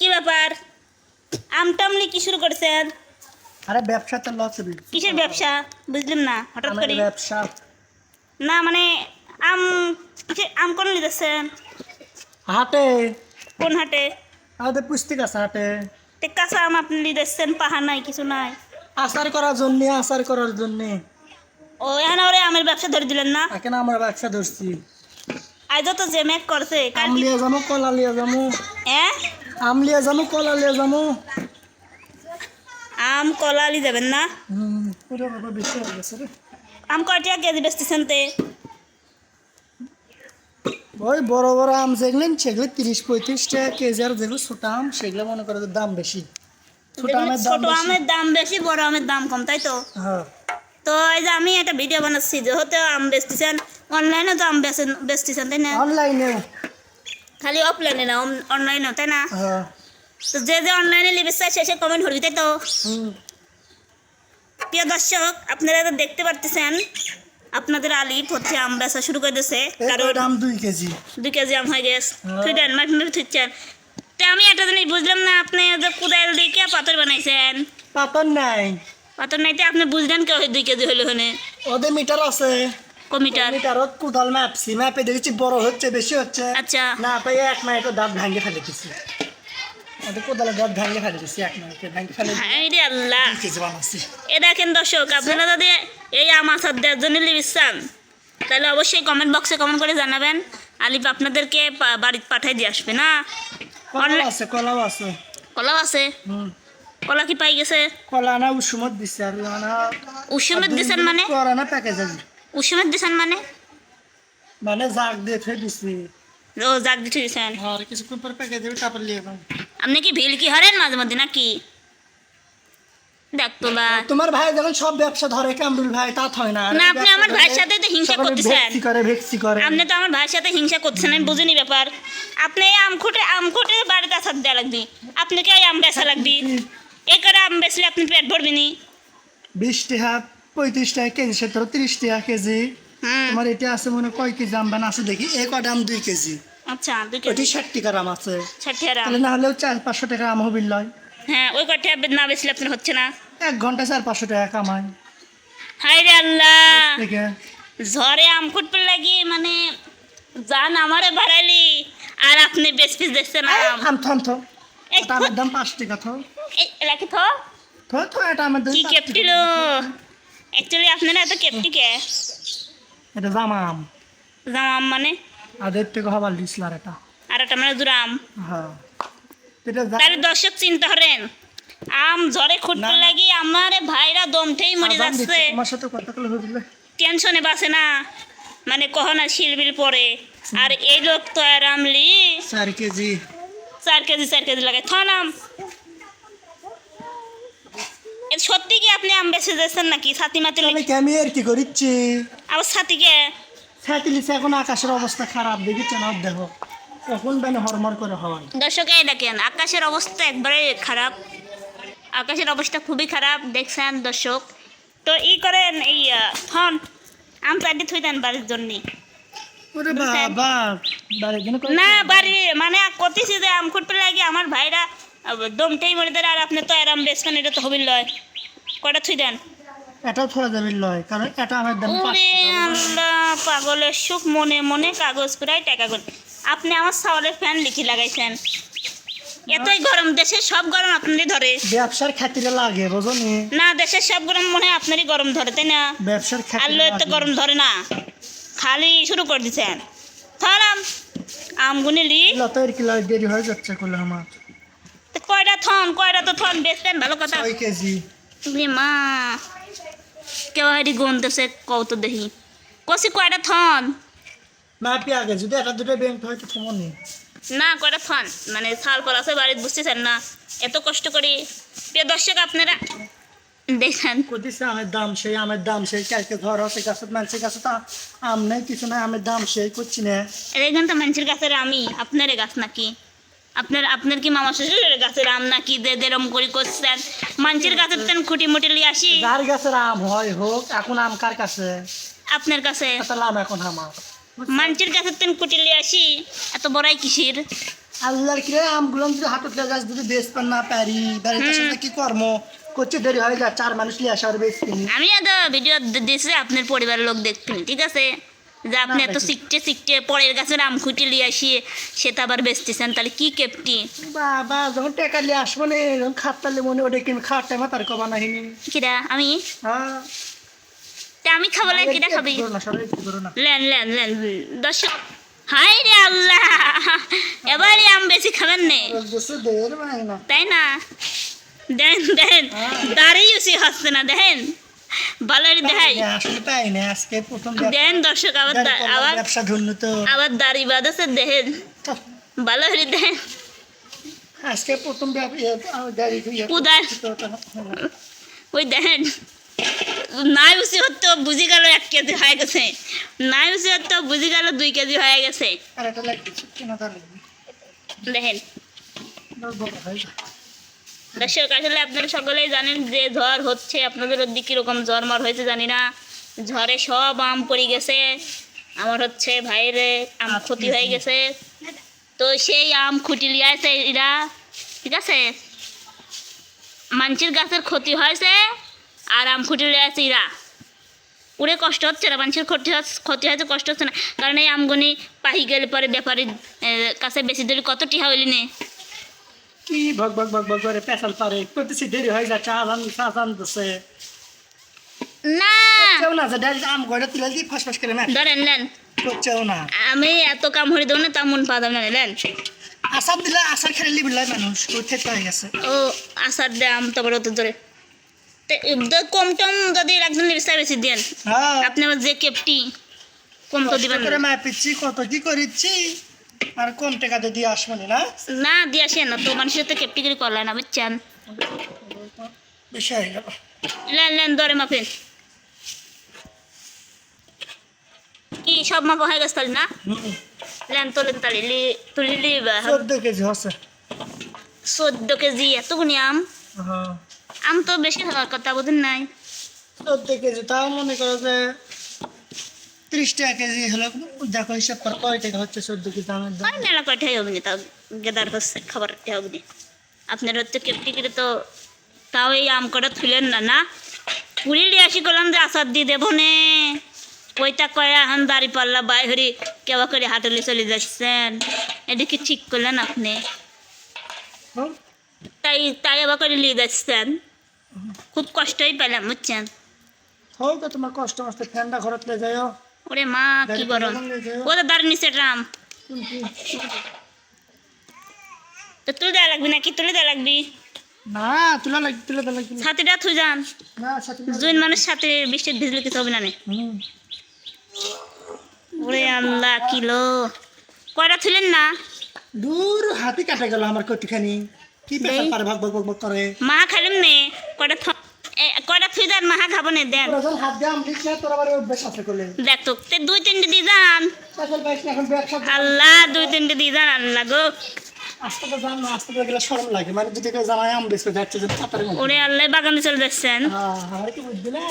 কি ব্যাপার? আমটামলি কি শুরু করেছেন? আরে ব্যবসাতে লস হবে কিসের ব্যবসা? বুঝলাম না হঠাৎ করে। ব্যবসা। না মানে আম আম কোন নিতেছেন? হাটে। কোন হাটে? আমাদের পুস্তিক হাটে। তে কাঁচা আম আপনি নিতেছেন পাহাড় নাই কিছু নাই। আচার করার জন্য আচার করার জন্য। ও এখানে ওরে আমের ব্যবসা ধরে দিলেন না? এখন আমার ব্যবসা ধরছি। আজ তো যে মেক করছে কাল লিয়ে যাব কলা লিয়ে যাব। হ্যাঁ আম লিয়ে যাব কলা লিয়ে যাব আম কলা আলি যাবেন না? পুরো বাবা বেশি গেছে রে। আম কয়টা কেজি বেচতেছেন তে? ওই বড় বড় আম যেগুলো সেগুলো তিরিশ পঁয়ত্রিশ টাকা কেজি আর যেগুলো ছোট আম সেগুলো মনে করে দাম বেশি। ছোট আমের দাম ছোট বেশি। আমের দাম বেশি বড় আমের দাম কম তাই তো? হ্যাঁ। তো এই যে আমি একটা ভিডিও বানাচ্ছি যেহেতু আম বেচতেছেন অনলাইনে তো আম বেচেন বেচতেছেন তাই না? অনলাইনে খালি অফলাইনে না অনলাইনেও তাই না? হ্যাঁ। তো যে যে অনলাইনে লিবে চাই সে সে কমেন্ট করবি তাই তো? প্রিয় দর্শক আপনারা তো দেখতে পারতেছেন আপনাদের আলিফ হচ্ছে আম বেচা শুরু করে দিয়েছে কারণ আম? দুই কেজি। দুই কেজি আম হয়ে গেছে। তুই দেন মাটি মাটি থুচ্ছেন তো আমি একটা জিনিস বুঝলাম না আপনি যে কুদাল দিয়ে কে পাথর বানাইছেন? পাতন নাই। পাথর নাইতে আপনি বুঝলেন কে দুই কেজি হলো হনে ওদের মিটার আছে। কমিটার মিটারত কোদাল ম্যাপছি ম্যাপে দেখেছি বড় হচ্ছে বেশি হচ্ছে। আচ্ছা। না পাই এক মাইটো দাঁত ভাঙে ফেলে দিছি। এ দেখেন দর্শক আপনারা যদি এই আম আসার দেওয়ার জন্য লিবিসান তাহলে অবশ্যই কমেন্ট বক্সে কমেন্ট করে জানাবেন। আলিফ আপনাদেরকে বাড়িতে পাঠাই দিয়ে আসবে না? আছে কলাও আছে। কলাও আছে? হুম। কলা কি পাই গেছে? কলা না উসুমত দিছে আর না উসুমের দিছেন মানে? করা না প্যাকেজ আছে উসুমের দিছেন মানে? মানে জাগ দিয়ে ফেলে দিছি। ও জাগ দিতে দিছেন। আর কিছুক্ষণ পর প্যাকেজ দেবে তারপর নিয়ে যাব আপনি কি ভিল কি হারেন মাঝে মধ্যে নাকি? দেখ তোলা। তোমার ভাই যখন সব ব্যবসা ধরে কামরুল ভাই তা হয় না। না, আপনি আমার ভাইয়ের সাথে তো হিংসা করতেছেন। করে ভেক্সি করে। আপনি তো আমার ভাইয়ের সাথে হিংসা করছেন আমি বুঝিনি ব্যাপার। আপনি এই আম খুঁটে আম খুঁটে বাড়িতে আসার দেওয়া লাগবি। আপনি কি এই আম বেচা লাগবি? এই করে আম বেচলে আপনি পেট ভরবি নি বিশ টাকা পঁয়ত্রিশ টাকা কেজি সে ধরো তিরিশ টাকা কেজি। তোমার এটা আছে মনে কয় কেজি? আম বানা আছে দেখি এক আম দুই কেজি। আচ্ছা দুই কেজি। ষাট টাকার আম আছে। ষাট আম তাহলে না হলেও চার পাঁচশো টাকা আম হবিল লয় হ্যাঁ ওই কটা না বেচলে আপনার হচ্ছে না। এক ঘণ্টা চার পাঁচশো টাকা কামাই হাই রে আল্লাহ। ঝড়ে আম খুঁটতে লাগি মানে জান আমারে বাড়াইলি আর আপনি বেশ পিস দেখছেন আম। আম থন থো এটা আমের দাম পাঁচ টাকা থো। এই এলাকি তো থো থো এটা আমার দাম কি পাঁচ কেপটি টাকা। লো অ্যাকচুয়ালি আপনারা এত কেপটি কে? এটা জামা আম জাম মানে? আর দেড় টাকা হবার লিসল আর এটা। আর একটা মানে দুরাম। হ্যাঁ। এটা তাহলে দর্শক চিন্তা করেন আম ঝড়ে খুঁটতে। লাগি আমার ভাইরা দমঠেই মরে যাচ্ছে। তোমার সাথে কথা হবিলে টেনশনে বাসে না। মানে কখনো শিলবিল পরে। আর এই লোক তো আর আমলি। চার কেজি। চার কেজি চার কেজি লাগে থানাম। সত্যি কি আপনি আম বেছে যাচ্ছেন নাকি? ছাতি মাতি তাহলে কি আমি আর কি করিচ্ছি? আবার ছাতিকে? সাঁতিলিছে এখন আকাশের অবস্থা খারাপ দেখিচ্ছে না দেখো এখন বেন হরমর করে হয় দর্শক এই দেখেন আকাশের অবস্থা একবারে খারাপ। আকাশের অবস্থা খুবই খারাপ দেখছেন দর্শক? তো ই করেন এই আহ, থন আম চারটি থুই দেন বাড়ির জন্য। না বাড়ি মানে কতিছি যে আম খুঁটতে লাগে আমার ভাইরা আহ, দমটাই মরে দেয় আর আপনি তো আর আম বেচবেন এটা তো হবিল লয়। কটা থুই দেন? এটাও থোড়া যাবে লয় কারণ এটা আমার দাম আল্লাহ পাগলের সুখ মনে মনে কাগজ প্রায় টাকা গুন আপনি আমার সাওয়ালের ফ্যান লিখি লাগাইছেন। এতই গরম দেশের সব গরম আপনারই ধরে। ব্যবসার খাতিরে লাগে বুঝনি না? দেশের সব গরম মনে হয় আপনারই গরম ধরে তাই না? ব্যবসার খাতিরে আল্লো এত গরম ধরে না। খালি শুরু করে দিচ্ছেন। থরাম আমগুনি লি। লতার কিলো দেরি হয়ে যাচ্ছে করলে আমার। কয়টা থন কয়টা তো থন বেচবেন ভালো কথা। কেজি। মা কেউ হারি গন্তেছে কত দেখি। কষি কয়টা থন? না পেঁয়াগে যদি এটা দুটো ব্যাংক তোমার নেই না কয়টা থন? মানে সাল পর আছে বাড়িতে বুঝতেছেন না। এত কষ্ট করি প্রিয় দর্শক আপনারা দেখেন। কদিছে আমের দাম সেই আমের দাম সেই কালকে ধর হচ্ছে গাছত মানুষের কাছে তো আম নেই কিছু নাই আমের দাম সেই করছি না। দেখেন তো মানুষের গাছের আমি আপনার গাছ নাকি? আপনার আপনার কি মামা শ্বশুরের গাছের আম নাকি দে দেরম করে করছেন মানুষের গাছের তেন খুঁটি মুটি লিয়ে আসি। যার গাছের আম হয় হোক এখন আম কার কাছে? আপনার কাছে? তাহলে আম এখন আমার। মানুষের গাছের তেন খুঁটি লিয়ে আসি। এত বড়াই কিসির? আল্লাহর কিরে আমগুলো যদি হাতত গাছ যদি বেশ পান না পারি বাড়িতে সাথে কি কর্ম? করছে দেরি হয়ে যাচ্ছে আর মানুষ লিয়ে আসার বেশ কিনি আমি এত ভিডিও দিয়েছি আপনার পরিবারের লোক দেখবেন ঠিক আছে? যে আপনি এত। শিখতে শিখতে পরের গাছের আম খুঁটি নিয়ে আসিয়ে সেটা আবার বেচতেছেন তাহলে কি কেপটি? বাবা যখন টেকা লিয়ে আসব না যখন খাটতালে মনে ওটা কিনে খাওয়ার টাইমে তার কবা না। কিরা? আমি? হ্যাঁ। তা আমি খাব লাগে কিরা খাবি? না, লেন লেন লেন। দর্শক হাই রে আল্লাহ! এবারে আম বেশি খাবেন নে। না তাই না? দেন দেন। দাঁড়িয়ে উসি হচ্ছে না দেখেন ভালো করে দেখাই আসলে তাই না আজকে প্রথম দেন দর্শক আবার আবার ব্যবসা ধন্য তো। আবার দাড়ি বাঁধেছে দেখেন। ভালো করে দেখেন আজকে প্রথম ইয়ে। ওই দেখেন নাই উসি হতো বুঝি গেল এক কেজি হয়ে গেছে। নাই উসি হতো বুঝি গেল দুই কেজি হয়ে গেছে। দেখেন। দর্শক, আসলে আপনারা সকলেই জানেন যে ঝড় হচ্ছে। আপনাদের ওদিকে কীরকম ঝড় মার হয়েছে জানি না। ঝড়ে সব আম পড়ে গেছে। আমার হচ্ছে ভাইয়ের আম ক্ষতি হয়ে গেছে। তো সেই আম খুঁটি লিয়ে আছে এরা, ঠিক আছে? মানুষের গাছের ক্ষতি হয়েছে আর আম খুঁটি লিয়ে আছে এরা। উড়ে কষ্ট হচ্ছে না মানুষের ক্ষতি ক্ষতি হয়েছে, কষ্ট হচ্ছে না। কারণ এই আমগুনি পাহি গেলে পরে ব্যাপারীর কাছে বেশি দিলে কত টিহা হইলি নে? কি? ভগ ভগ ভগ ভগ করে পেশাল পারে। করতেছি দেরি হয়ে যাচ্ছে আজান আজান দিচ্ছে না। কেউ না যে ডাইরেক্ট আম গড়ে তুলে দিয়ে ফাঁস ফাঁস করে ম্যাচ ধরেন নেন। করছেও না। আমি এত কাম হয়ে দেবো না তা মন যাবে না নেন। আসার দিলে আসার খেলে লিবিলাই মানুষ উঠে হয়ে গেছে। ও আসার দাম তারপরে অত ধরে। দ- কম টম যদি একজন নির্সায় বেশি দেন। হ্যাঁ। আপনি আমার যে কেপটি কম তো দিবেন না। কত কি করিচ্ছি? আর কম টাকা দিয়ে আসব না না? দিয়ে আসেন না। তো মানুষের তো কেপটি করে করলেন না বুঝছেন? বেশি হয়ে গেল। লেন লেন মাপেন কি সব মাপা হয়ে গেছে তাহলে না। লেন তোলেন তাহলে লি তুলি লিবা চোদ্দ কেজি হচ্ছে চোদ্দ কেজি এতগুনি আম? হ্যাঁ। আম তো বেশি হওয়ার কথা বুঝেন নাই। চোদ্দ কেজি তাও মনে করো যে ত্রিশ টাকা কেজি হলো দেখো হিসাব করে কয় টাকা হচ্ছে চোদ্দ কেজি আমের দাম? মেলা কয়টাই হবে না তাও? গেদার হচ্ছে খাবার হবে না। আপনার হচ্ছে কেপটি করে তো তাও এই আম কটা তুলেন না না? পুরি লিয়ে আসি করলাম যে আচার দিয়ে দেবো নে। ওইটা কয়ে এখন দাড়ি পাল্লা বাইহরি কেবা করে হাটলে চলে যাচ্ছেন। এদিকে ঠিক করলেন আপনি? তাই তাই আবার করে নিয়ে যাচ্ছেন। খুব কষ্টই পেলাম বুঝছেন? হোক তো তোমার কষ্ট মষ্ট ঠান্ডা ঘরত যাও ওরে মা কি গরম। ও তো দাঁড়িয়ে নিচে রাম তো তুলে দেওয়া লাগবি নাকি? তুলে দেওয়া লাগবি? না তুলা লাগবে তুলে তো লাগবে। ছাতিটা থুই যান। জুন মানুষ সাথে বৃষ্টির ভিজলে কিছু হবে না। ওরে আল্লাহ কিলো কয়টা থুলেন না দূর হাতি কাটে গেল আমার কটিখানি কি পেশা পারে ভাগ ভাগ ভাগ ভাগ করে? মা খাইলাম নে। কয়টা কয়টা থুই মাহা খাব না দেন। হাত দিয়ে আম না তোর আবার অভ্যাস আছে করলে দেখ তো তে দুই তিনটে দিয়ে যান। আল্লাহ দুই তিনটে দিয়ে যান আল্লাহ গো। আস্তে তো জান না আস্তে তো গেলে সরম লাগে। মানে যদি কেউ জানায় আম বেসবে যাচ্ছে যে তাড়াতাড়ি ওরে আল্লাহ বাগানে চলে যাচ্ছেন। হ্যাঁ আমার কি বুঝলি না